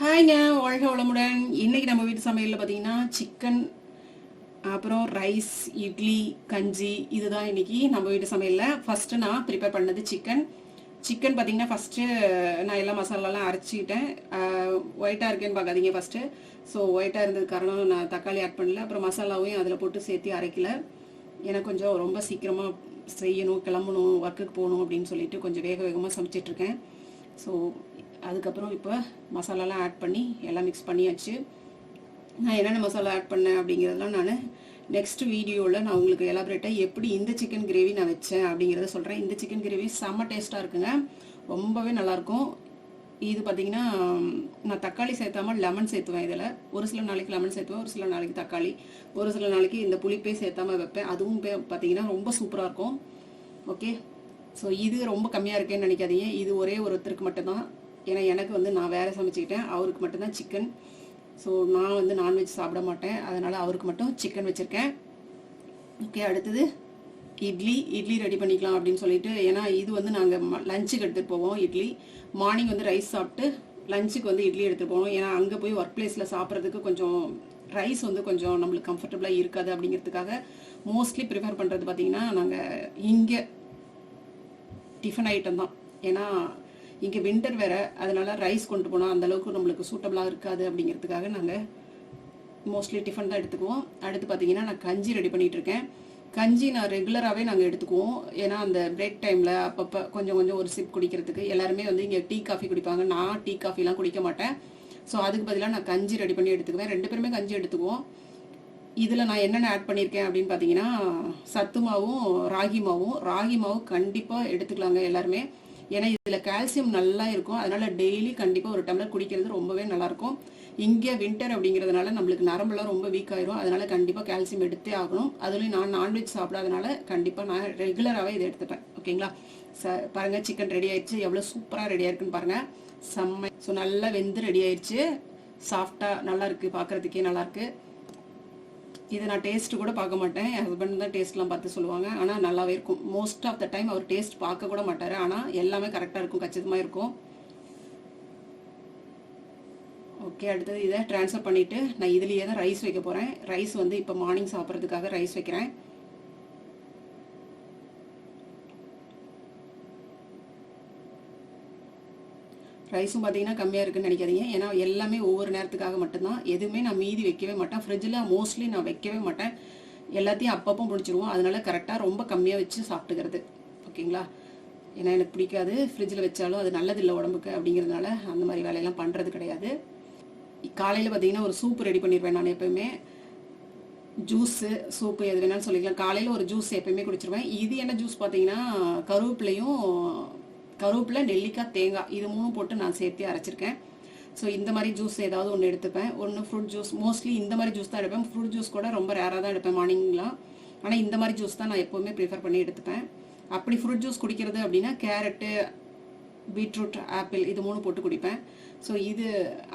ஹாய்ங்க வாழ்க வளமுடன். இன்னைக்கு நம்ம வீட்டு சமையலில் பார்த்தீங்கன்னா சிக்கன் அப்புறம் ரைஸ் இட்லி கஞ்சி இதுதான் இன்னைக்கு நம்ம வீட்டு சமையலில். ஃபஸ்ட்டு நான் ப்ரிப்பேர் பண்ணது சிக்கன் சிக்கன் பார்த்தீங்கன்னா ஃபஸ்ட்டு நான் எல்லா மசாலாலாம் அரைச்சிக்கிட்டேன் ஒயிட்டாக இருக்கேன்னு பார்க்காதீங்க ஃபஸ்ட்டு ஸோ ஒயிட்டாக இருந்தது காரணம் நான் தக்காளி ஆட் பண்ணல. அப்புறம் மசாலாவையும் அதில் போட்டு சேர்த்து அரைக்கல. எனக்கு கொஞ்சம் ரொம்ப சீக்கிரமாக செய்யணும் கிளம்பணும் ஒர்க்குக்கு போகணும் அப்படின்னு சொல்லிட்டு கொஞ்சம் வேக வேகமாக சமைச்சிட்ருக்கேன் ஸோ அதுக்கப்புறம் இப்போ மசாலாலாம் ஆட் பண்ணி எல்லாம் மிக்ஸ் பண்ணியாச்சு. நான் என்னென்ன மசாலா ஆட் பண்ணேன் அப்படிங்கிறதெல்லாம் நான் நெக்ஸ்ட் வீடியோவில் நான் உங்களுக்கு எலாபரேட்டாக எப்படி இந்த சிக்கன் கிரேவி நான் வச்சேன் அப்படிங்கிறத சொல்கிறேன் இந்த சிக்கன் கிரேவி செம்ம டேஸ்ட்டாக இருக்குங்க. ரொம்பவே நல்லாயிருக்கும். இது பார்த்தீங்கன்னா நான் தக்காளி சேர்த்தாம லெமன் சேர்த்துவேன் இதில். ஒரு சில நாளைக்கு லெமன் சேர்த்துவேன் ஒரு சில நாளைக்கு தக்காளி. ஒரு சில நாளைக்கு இந்த புளிப்பே சேர்த்தாம வைப்பேன். அதுவும் பே- பார்த்தீங்கன்னா ரொம்ப சூப்பராக இருக்கும். ஓகே ஸோ இது ரொம்ப கம்மியாக இருக்கேன்னு நினைக்காதீங்க. இது ஒரே ஒருத்தருக்கு மட்டும்தான். ஏன்னா எனக்கு வந்து நான் வேறு சமைச்சிக்கிட்டேன். அவருக்கு மட்டும்தான் சிக்கன் ஸோ நான் வந்து நான்வெஜ் சாப்பிட மாட்டேன். அதனால் அவருக்கு மட்டும் சிக்கன் வச்சுருக்கேன். ஓகே அடுத்தது இட்லி. இட்லி ரெடி பண்ணிக்கலாம் அப்படின்னு சொல்லிட்டு ஏன்னா இது வந்து நாங்கள் லஞ்சுக்கு எடுத்துகிட்டு போவோம் இட்லி. மார்னிங் வந்து ரைஸ் சாப்பிட்டு லஞ்சுக்கு வந்து இட்லி எடுத்துகிட்டு போவோம். ஏன்னா அங்கே போய் ஒர்க் பிளேஸில் சாப்பிட்றதுக்கு கொஞ்சம் ரைஸ் வந்து கொஞ்சம் நம்மளுக்கு கம்ஃபர்டபுளாக இருக்காது அப்படிங்கிறதுக்காக மோஸ்ட்லி ப்ரிஃபர் பண்ணுறது பார்த்தீங்கன்னா நாங்கள் இங்கே டிஃபன் ஐட்டம் தான். ஏன்னா இங்கே வின்டர் வேற அதனால ரைஸ் கொண்டு போனால் அந்த அளவுக்கு நம்மளுக்கு சூட்டபிளாக இருக்காது அப்படிங்கிறதுக்காக நாங்கள் மோஸ்ட்லி டிஃபன் தான் எடுத்துக்குவோம். அடுத்து பார்த்தீங்கன்னா நான் கஞ்சி ரெடி பண்ணிகிட்டு இருக்கேன். கஞ்சி நான் ரெகுலராகவே நாங்கள் எடுத்துக்குவோம். ஏன்னா அந்த பிரேக் டைமில் அப்பப்போ கொஞ்சம் கொஞ்சம் ஒரு சிப் குடிக்கிறதுக்கு எல்லாருமே வந்து இங்கே டீ காஃபி குடிப்பாங்க. நான் டீ காஃபிலாம் குடிக்க மாட்டேன். ஸோ அதுக்கு பதிலாக நான் கஞ்சி ரெடி பண்ணி எடுத்துக்குவேன். ரெண்டு பேருமே கஞ்சி எடுத்துக்குவோம். இதில் நான் என்னென்ன ஆட் பண்ணியிருக்கேன் அப்படின்னு பார்த்தீங்கன்னா சத்து மாவும் ராகி மாவும். ராகி மாவு கண்டிப்பாக எடுத்துக்கலாங்க எல்லாருமே. ஏன்னா இதில் கால்சியம் நல்லா இருக்கும். அதனால டெய்லி கண்டிப்பாக ஒரு டம்ளர் குடிக்கிறது ரொம்பவே நல்லாயிருக்கும். இங்கே வின்டர் அப்படிங்கிறதுனால நம்மளுக்கு நரம்பெல்லாம் ரொம்ப வீக் ஆயிரும். அதனால கண்டிப்பாக கால்சியம் எடுத்தே ஆகணும். அதுலேயும் நான் நான்வெஜ் சாப்பிடாதனால கண்டிப்பாக நான் ரெகுலராகவே இதை எடுத்துப்பேன். ஓகேங்களா? ச பாருங்கள் சிக்கன் ரெடி ஆயிடுச்சு. எவ்வளோ சூப்பராக ரெடியாக இருக்குன்னு பாருங்கள் செம்மை. ஸோ நல்லா வெந்து ரெடி ஆயிடுச்சு சாஃப்டாக நல்லா இருக்குது பார்க்கறதுக்கே நல்லாயிருக்கு இதை நான் டேஸ்ட் கூட பார்க்க மாட்டேன். என் ஹஸ்பண்ட் தான் டேஸ்ட்லாம் பார்த்து சொல்லுவாங்க. ஆனால் நல்லாவே இருக்கும். மோஸ்ட் ஆஃப் த டைம் அவர் டேஸ்ட் பார்க்க கூட மாட்டார். ஆனால் எல்லாமே கரெக்டாக இருக்கும். கச்சிதமாக இருக்கும். ஓகே அடுத்தது இதை ட்ரான்ஸ்ஃபர் பண்ணிவிட்டு நான் இதுலேயே தான் ரைஸ் வைக்க போகிறேன் ரைஸ் வந்து இப்போ மார்னிங் சாப்பிட்றதுக்காக ரைஸ் வைக்கிறேன். ரைஸும் பார்த்தீங்கன்னா கம்மியாக இருக்குன்னு நினைக்காதீங்க. ஏன்னா எல்லாமே ஒவ்வொரு நேரத்துக்காக மட்டும்தான். எதுவுமே நான் மீதி வைக்கவே மாட்டேன். ஃப்ரிட்ஜில் மோஸ்ட்லி நான் வைக்கவே மாட்டேன். எல்லாத்தையும் அப்பப்போ முடிச்சிருவோம். அதனால கரெக்டாக ரொம்ப கம்மியாக வச்சு சாப்பிட்டுக்கிறது. ஓகேங்களா? ஏன்னா எனக்கு பிடிக்காது ஃப்ரிட்ஜில் வச்சாலும் அது நல்லதில்லை உடம்புக்கு அப்படிங்கிறதுனால அந்த மாதிரி வேலையெல்லாம் பண்ணுறது கிடையாது. காலையில் பார்த்தீங்கன்னா ஒரு சூப் ரெடி பண்ணிடுவேன் நான் எப்பயுமே. ஜூஸு சூப்பு எது வேணாலும் சொல்லிக்கலாம். காலையில் ஒரு ஜூஸ் எப்பயுமே குடிச்சிருவேன். இது என்ன ஜூஸ் பார்த்தீங்கன்னா கருவேப்பிலையும் கருவேப்பிலை நெல்லிக்காய் தேங்காய் இது மூணும் போட்டு நான் சேர்த்து அரைச்சிருக்கேன். ஸோ இந்த மாதிரி ஜூஸ் ஏதாவது ஒன்று எடுத்துப்பேன். ஒன்று ஃப்ரூட் ஜூஸ் மோஸ்ட்லி இந்த மாதிரி ஜூஸ் தான் எடுப்பேன். ஃப்ரூட் ஜூஸ் கூட ரொம்ப ரேராக தான் எடுப்பேன் மார்னிங்லாம் ஆனால் இந்த மாதிரி ஜூஸ் தான் நான் எப்போவுமே ப்ரிஃபர் பண்ணி எடுத்துப்பேன். அப்படி ஃப்ரூட் ஜூஸ் குடிக்கிறது அப்படின்னா கேரட்டு பீட்ரூட் ஆப்பிள் இது மூணு போட்டு குடிப்பேன். ஸோ இது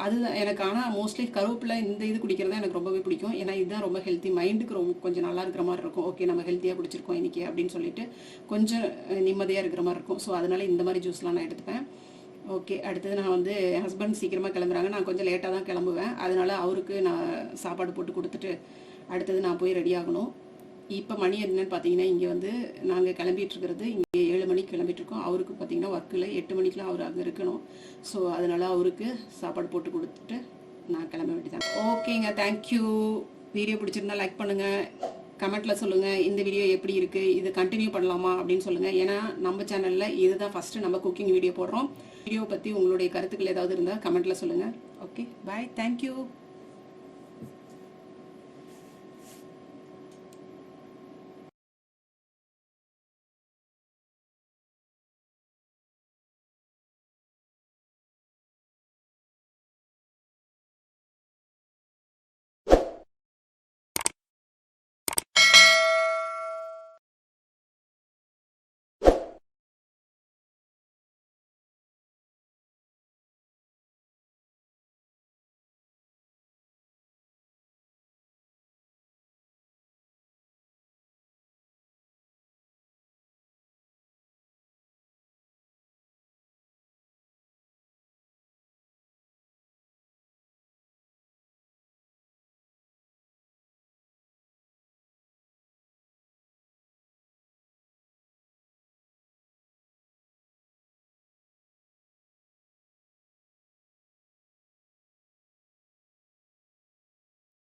அது எனக்கு. ஆனால் மோஸ்ட்லி கருவேப்பிலை இந்த இது குடிக்கிறது தான் எனக்கு ரொம்பவே பிடிக்கும். ஏன்னா இதுதான் ரொம்ப ஹெல்த்தி மைண்டுக்கு ரொம்ப கொஞ்சம் நல்லா இருக்கிற மாதிரி இருக்கும். ஓகே நம்ம ஹெல்த்தியாக குடிச்சிருக்கோம் இன்னைக்கு அப்படின்னு சொல்லிட்டு கொஞ்சம் நிம்மதியாக இருக்கிற மாதிரி இருக்கும். ஸோ அதனால் இந்த மாதிரி ஜூஸ்லாம் நான் எடுத்துப்பேன். ஓகே அடுத்தது நான் வந்து என் ஹஸ்பண்ட் சீக்கிரமாக கிளம்புறாங்க. நான் கொஞ்சம் லேட்டாக தான் கிளம்புவேன். அதனால அவருக்கு நான் சாப்பாடு போட்டு கொடுத்துட்டு அடுத்தது நான் போய் ரெடி ஆகணும். இப்போ மணி என்னன்னு பார்த்தீங்கன்னா இங்கே வந்து நாங்கள் கிளம்பிட்டு இருக்கிறது இங்கே மணிக்கு கிளம்பிட்டுருக்கோம். அவருக்கு பார்த்தீங்கன்னா ஒர்க்கில் எட்டு மணிக்கெலாம் அவர் அங்கே இருக்கணும். ஸோ அதனால் அவருக்கு சாப்பாடு போட்டு கொடுத்துட்டு நான் கிளம்ப வேண்டியதான் ஓகேங்க. தேங்க்யூ வீடியோ பிடிச்சிருந்தா லைக் பண்ணுங்கள் கமெண்ட்டில் சொல்லுங்கள் இந்த வீடியோ எப்படி இருக்குது இது கண்டினியூ பண்ணலாமா அப்படின்னு சொல்லுங்கள் ஏன்னா நம்ம சேனலில் இதுதான் ஃபஸ்ட்டு நம்ம குக்கிங் வீடியோ போடுறோம். வீடியோ பற்றி உங்களுடைய கருத்துக்கள் ஏதாவது இருந்தால் கமெண்ட்டில் சொல்லுங்கள் ஓகே பாய் தேங்க்யூ